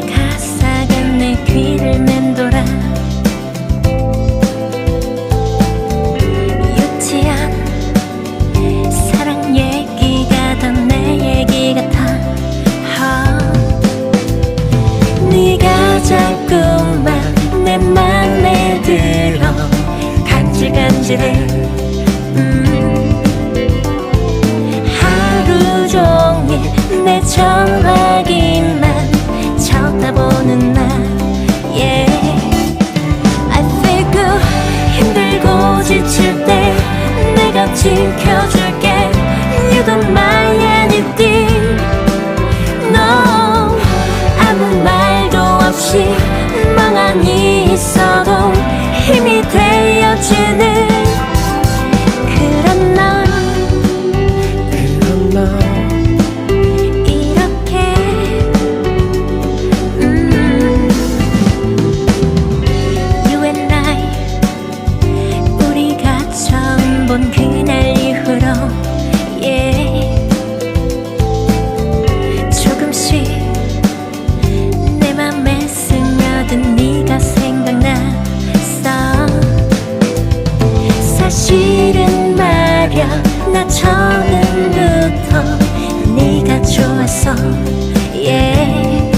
가사가 내 귀를 맴돌아 유치한 사랑 얘기가 더 내 얘기 같아 oh. 네가 자꾸만 내말 지켜줄게 You don't mind anything No 아무 말도 없이 멍하니 있어 나 처음부터 네가 좋았어 yeah.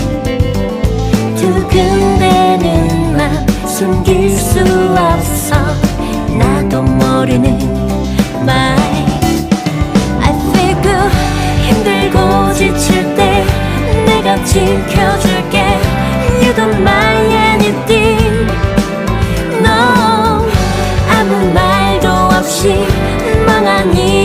두근대는 맘 숨길 수 없어. 나도 모르는 말. I feel good. 힘들고 지칠 때 내가 지켜줄게. You don't mind anything. No. 아무 말도 없이 멍하니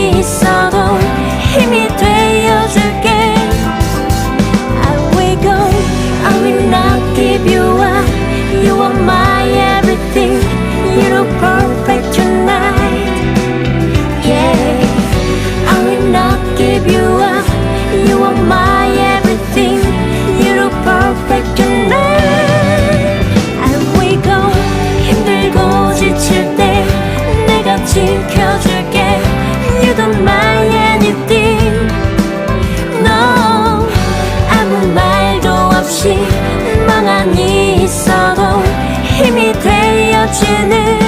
지켜줄게. You don't mind anything. No 아무 말도 없이 멍하니 있어도 힘이 되어주는